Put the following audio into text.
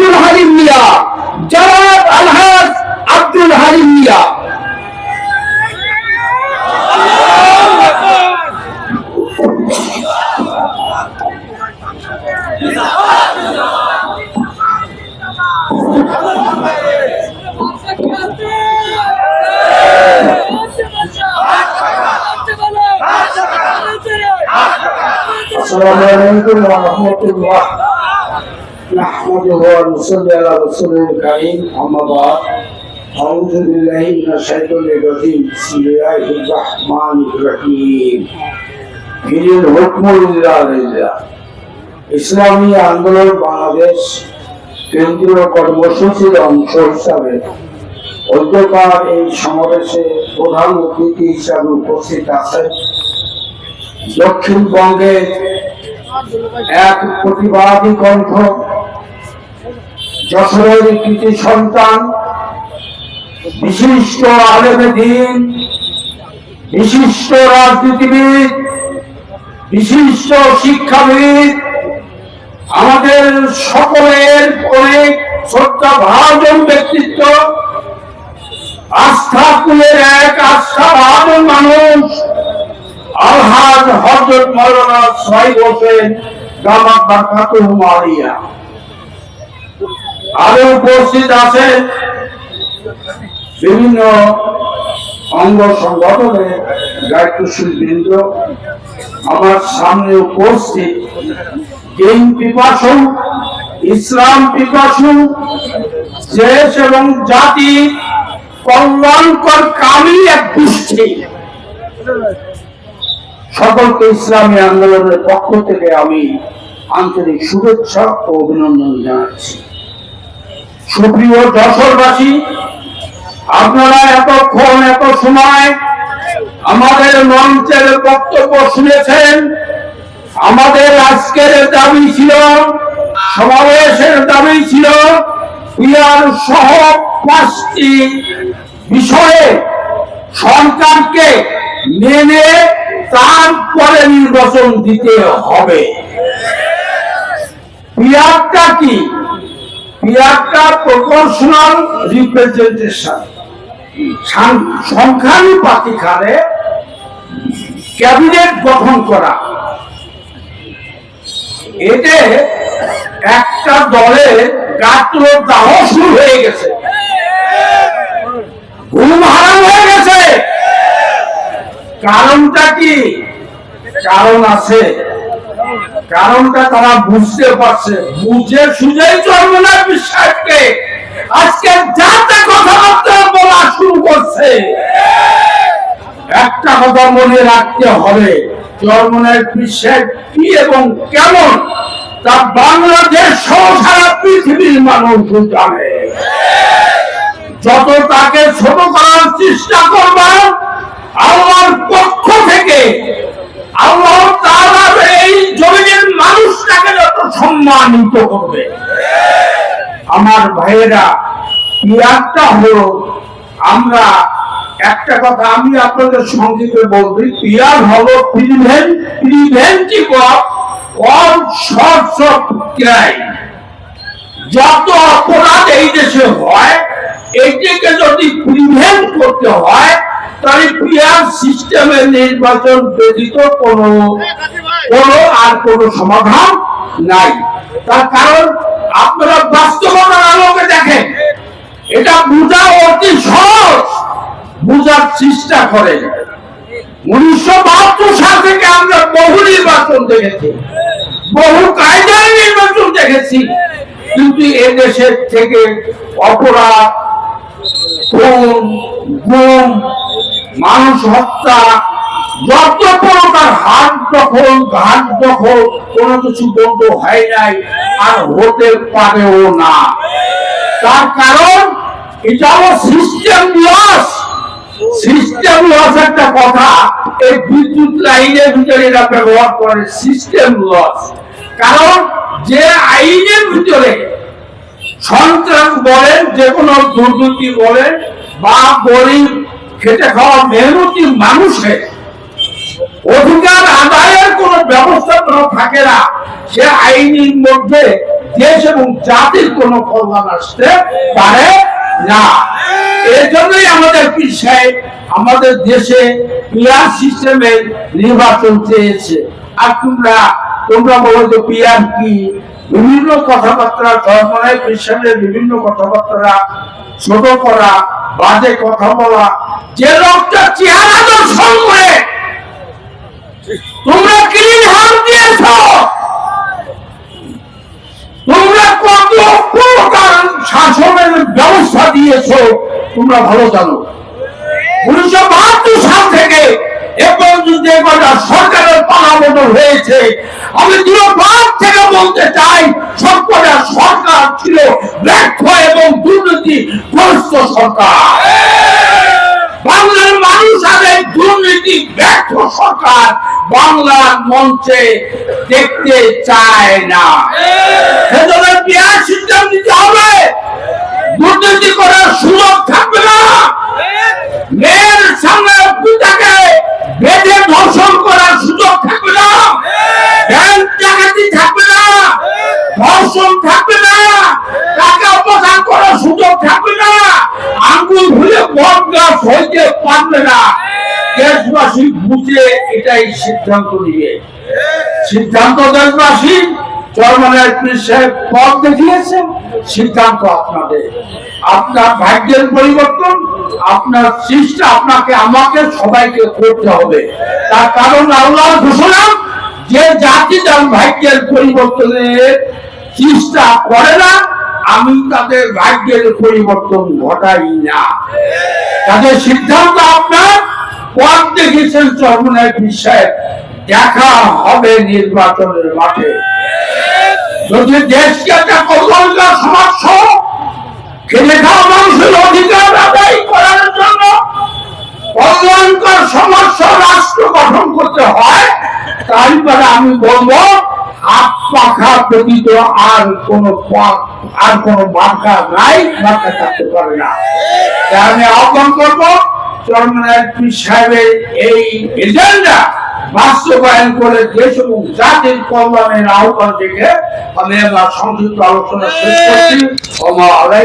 আব্দুল হালিম মিয়া। জনাব আলহাজ আব্দুল হালিম মিয়া। আসসালামু আলাইকুম ওয়া রাহমাতুল্লাহ। نحمده ونصلي على رسوله الكريم أما بعد أعوذ بالله من الشيطان الرجيم بسم الله الرحمن الرحيم إن الحكم إلا لله ইসলামী আন্দোলন বাংলাদেশ কেন্দ্রীয় কর্মসূচির অংশ হিসাবে অধ্যকার এই সমাবেশে প্রধান অতিথি হিসাবে উপস্থিত আছেন দক্ষিণবঙ্গের এক প্রতিবাদী কণ্ঠ যশোরের কৃতি সন্তান, বিশিষ্ট আলেমে দিন, বিশিষ্ট রাজনীতিবিদ, বিশিষ্ট শিক্ষাবিদ, আমাদের সকলের অনেক শ্রদ্ধা ভাজন ব্যক্তিত্ব আস্থা কুলের এক আস্থা ভাজন মানুষ, আলহাজ হজরত মৌলানা সাহিব হোসেন দামাত বারকাতুহ মারিয়া আরও উপস্থিত আছেন বিভিন্ন অঙ্গ সংগঠনের দায়িত্বশীল বৃন্দ। আমার সামনে উপস্থিত জ্ঞান পিপাসু, ইসলাম পিপাসু, দেশ এবং জাতি কল্যাণকর কামী এক গোষ্ঠী। সকলকে ইসলামী আন্দোলনের পক্ষ থেকে আমি আন্তরিক শুভেচ্ছা ও অভিনন্দন জানাচ্ছি। সুপ্রিয় যশোরবাসী, আপনারা এতক্ষণ, এত সময় আমাদের মঞ্চের বক্তব্য শুনেছেন। আমাদের আজকের দাবি ছিল, সমাবেশের দাবি ছিল পিয়ার সহ পাঁচটি বিষয়ে সরকারকে মেনে তারপরে নির্বাচন দিতে হবে। পিয়ারটা কি? পিয়ারটা প্রপোর্শনাল রিপ্রেজেন্টেশন সংখ্যানুপাতিক হারে ক্যাবিনেট গঠন করা। এতে একটা দলে গাত্র দাহ শুরু হয়ে গেছে। ঘুম হারাম হয়ে গেছে। কারণটা কি? কারণ আছে। কারণটা তারা বুঝতে পারছে। বুঝে সুঝেই চর্মনা বিশ্বাসকে। আজকে যাতে কথাবার্তা বলা শুরু করছে, একটা কথা মনে রাখতে হবে চর্মনের বিশ্বাস কি এবং কেমন, তা বাংলাদেশ সহ সারা পৃথিবীর মানুষ জানে। যত তাকে সম্মানিত করবে। আমার ভাইয়েরা পিয়ারটা হলো আমরা একটা কথা আমি আপনাদের সংক্ষেপে বলবি পিয়ার হলো প্রিভেন্ট প্রিভেন্টিভ যত অপরাধ এই দেশে হয়, এইটাকে যদি প্রিভেন্ট করতে হয়, তাহলে পিয়ার সিস্টেমের নির্বাচন ব্যতীত কোনো কোনো আর কোনো সমাধান নাই। তার কারণ আপনারা বাস্তবতার আলোকে দেখেন। এটা বোঝা অতি সহজ। বোঝার চেষ্টা করেন। উনিশশো বাহাত্তর সাল থেকে আমরা বহু নির্বাচন দেখেছি। বহু কায়দার নির্বাচন দেখেছি। কিন্তু এদেশের থেকে অপরাধ, খুন, গুম, মানুষ হত্যা যত প্রকার হাত দখল, ঘাট দখল, কোনো কিছু বন্ধ হয় নাই আর হতে পারেও না। তার কারণ এটা সিস্টেম লস সিস্টেম লস একটা কথা, এই বিদ্যুৎ লাইনের ভিতরে এরা ব্যবহার করে সিস্টেম লস কারণ, যে আইনের ভিতরে সন্ত্রাস বলেন, যে কোনো দুর্নীতি বলেন, বা গরিব, খেটে খাওয়া মেহনতি মানুষের অধিকার আদায়ের কোন ব্যবস্থা কোনো থাকে না। সে আইনের মধ্যে দেশ এবং জাতির কোনো কল্যাণ আসতে পারে না। এই জন্যই আমাদের পীর আমাদের দেশে পিয়ার সিস্টেমের নির্বাচন চেয়েছে। আর তোমরা তোমরা বলো যে পিয়ার কি? বিভিন্ন কথাবার্তা ধর্মের পীর বিভিন্ন কথাবার্তা ছোট করা, বাজে কথা বলা, যে লোকটা চেহারা দর্শন করে তোমরা ক্লিন হাত দিয়েছ? তোমরা কত প্রকার শাসনের ব্যবস্থা দিয়েছ? তোমরা ভালো জানো। উনিশশো বাহাত্তর সাল থেকে এ পর্যন্ত এ কটা সরকারের পালাবদল হয়েছে। আমি দূরপাত থেকে বলতে চাই, সবকটা সরকার ছিল ব্যর্থ এবং দুর্নীতি গ্রস্ত সরকার। বাংলার মানুষ আর এই দুর্নীতি ব্যর্থ সরকার বাংলার মঞ্চে দেখতে চায় না। সেজন্য বিয়ার সিদ্ধান্ত নিতে হবে। দুর্নীতি করার সুযোগ থাকবে না। মেয়ের সামনে পিতাকে বেঁধে ধর্ষণ করার সুযোগ থাকবে না ব্যাংক ডাকাতি থাকবে না ধর্ষণ থাকবে না টাকা অপসার করার সুযোগ থাকবে না আঙ্গুল ভুলে বট গাছ পারবে না। দেশবাসী বুঝে এটাই সিদ্ধান্ত নিবে। সিদ্ধান্ত দেশবাসী করতে হবে। তার কারণ ভাগ্যের করে না, আমি তাদের ভাগ্যের পরিবর্তন ঘটাই না। তাদের সিদ্ধান্ত আপনার? পথ দেখেছেন চরমনের বিষয়ে দেখা হবে নির্বাচনের মাঠে। যদি দেশকে একটা কল্যাণকার সমাজ মানুষের অধিকার আদায় করার জন্য কল্যাণকার সমাজ রাষ্ট্র গঠন করতে হয় তারপরে আমি বলব, হাত পাখা ব্যতীত আর কোন আর কোন বাঁকা নাই বাঁকা থাকতে পারে না। আমি আহ্বান করব সাহেবের এই এজেন্ডা বাস্তবায়ন করে দেশ এবং জাতির কল্যাণের আহ্বান থেকে আমি আমার সংযুক্ত আলোচনা শেষ করছি।